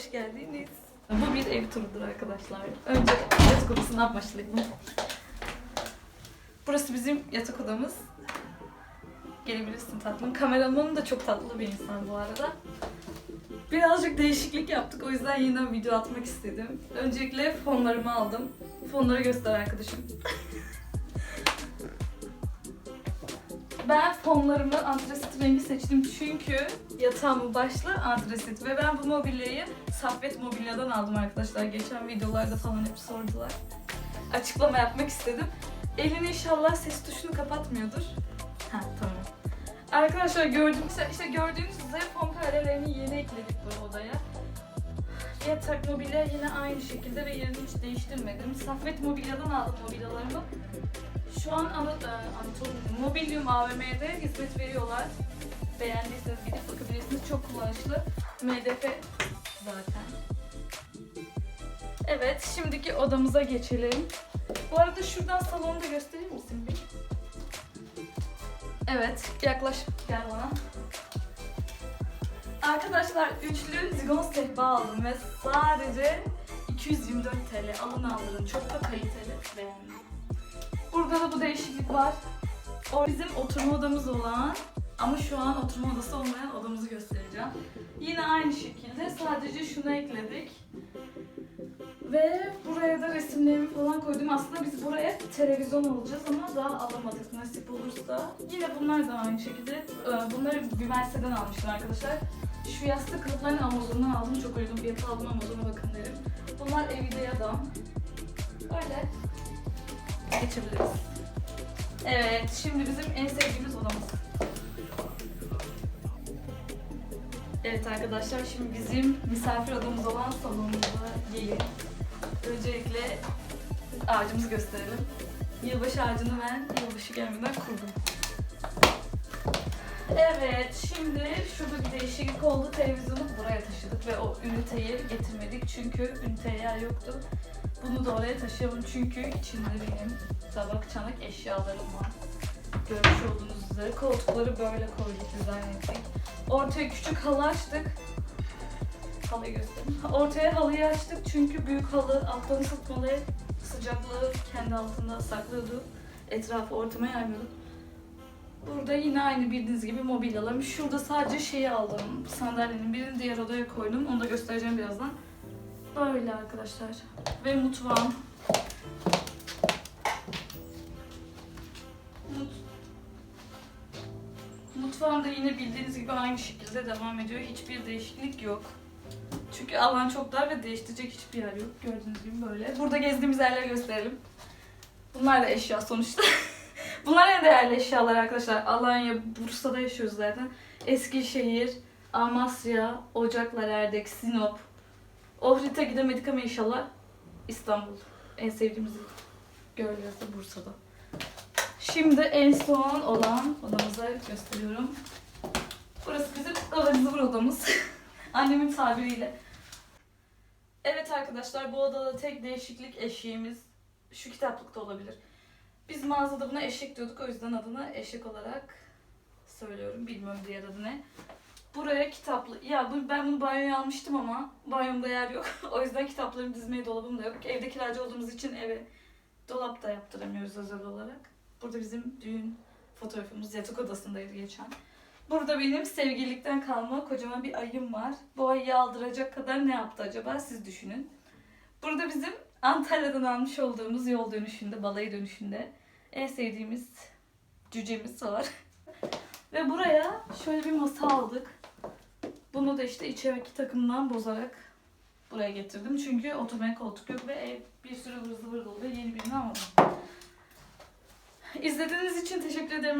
hoş geldiniz. Bu bir ev turudur arkadaşlar. Önce yatak odasından başlayalım. Burası bizim yatak odamız. Gelebilirsin tatlım. Kameramanım da çok tatlı bir insan bu arada. Birazcık değişiklik yaptık. O yüzden yeniden video atmak istedim. Öncelikle fonlarımı aldım. Fonları göster arkadaşım. Ben fonlarımı antresit rengi seçtim çünkü yatağımın başlı antresit ve ben bu mobilyayı Saffet Mobilya'dan aldım arkadaşlar. Geçen videolarda falan hep sordular. Açıklama yapmak istedim. Elini inşallah ses tuşunu kapatmıyordur. Ha tamam. Arkadaşlar gördüğünüz işte gördüğünüz üzere fon karelerini yeni ekledik bu odaya. Yatak mobilya yine aynı şekilde ve yerini hiç değiştirmedim. Saffet Mobilya'dan aldım mobilyalarımı. Şu an Ana, e, Anadolu Mobilyum AVM'de hizmet veriyorlar. Beğendiyseniz gidip bakabilirsiniz. Çok kullanışlı. MDF zaten. Evet, şimdiki odamıza geçelim. Bu arada şuradan salonu da gösterir misin bir? Evet, yaklaş. Gel bana. Arkadaşlar üçlü zigon sehpa aldım ve sadece 224 TL. Alın aldırın. Çok da kaliteli. Beğendim. Burada da bu değişiklik var. O bizim oturma odamız olan ama şu an oturma odası olmayan odamızı göstereceğim. Yine aynı şekilde sadece şunu ekledik. Ve buraya da resimlerimi falan koydum. Aslında biz buraya televizyon alacağız ama daha alamadık nasip olursa. Yine bunlar da aynı şekilde. Ee, Bunları Gümelse'den almıştım arkadaşlar. Şu yastık kılıflarını Amazon'dan aldım. Çok uygun fiyata aldım Amazon'a bakın derim. Bunlar evde adam. Geçebiliriz. Evet, şimdi bizim en sevdiğimiz odamız. Evet arkadaşlar, şimdi bizim misafir odamız olan salonumuza gelin. Öncelikle ağacımızı gösterelim. Yılbaşı ağacını ben yılbaşı gelmeden kurdum. Evet, şimdi şurada bir değişiklik oldu. Televizyonu buraya taşıdık ve o üniteyi getirmedik çünkü üniteye yer yoktu. Bunu da oraya taşıyalım çünkü içinde benim tabak, çanak eşyalarım var. Görmüş olduğunuz üzere koltukları böyle koyduk, dizayn ettik. Ortaya küçük halı açtık. Halıyı göstereyim. Ortaya halıyı açtık çünkü büyük halı alttan ısıtmalı sıcaklığı kendi altında saklıyordu. Etrafı ortama yaymıyordu. Burada yine aynı bildiğiniz gibi mobilyalarım. Şurada sadece şeyi aldım. Sandalyenin birini diğer odaya koydum. Onu da göstereceğim birazdan. Böyle arkadaşlar. Ve mutfağım. Mut Mutfağım da yine bildiğiniz gibi aynı şekilde devam ediyor. Hiçbir değişiklik yok. Çünkü alan çok dar ve değiştirecek hiçbir yer yok. Gördüğünüz gibi böyle. Burada gezdiğimiz yerleri gösterelim. Bunlar da eşya sonuçta. Bunlar en değerli eşyalar arkadaşlar. Alanya, Bursa'da yaşıyoruz zaten. Eskişehir, Amasya, Ocaklar, Erdek, Sinop. Ohrid'e gidemedik ama inşallah İstanbul. En sevdiğimiz görüyoruz da Bursa'da. Şimdi en son olan odamıza gösteriyorum. Burası bizim ıvır odamız. Annemin tabiriyle. Evet arkadaşlar bu odada tek değişiklik eşiğimiz şu kitaplıkta olabilir. Biz mağazada buna eşek diyorduk o yüzden adını eşek olarak söylüyorum. Bilmiyorum diğer adı ne. Buraya kitaplı... Ya bu- ben bunu banyoya almıştım ama banyomda yer yok. o yüzden kitaplarımı dizmeye dolabım da yok. Evde kiracı olduğumuz için eve dolap da yaptıramıyoruz özel olarak. Burada bizim düğün fotoğrafımız yatak odasındaydı geçen. Burada benim sevgililikten kalma kocaman bir ayım var. Bu ayıyı aldıracak kadar ne yaptı acaba siz düşünün. Burada bizim Antalya'dan almış olduğumuz yol dönüşünde, balayı dönüşünde en sevdiğimiz cücemiz var. Ve buraya şöyle bir masa aldık. Bunu da işte içeriki takımdan bozarak buraya getirdim. Çünkü oturmaya koltuk yok ve ev bir sürü ıvır zıvır dolu ve yeni birini almadım. İzlediğiniz için teşekkür ederim.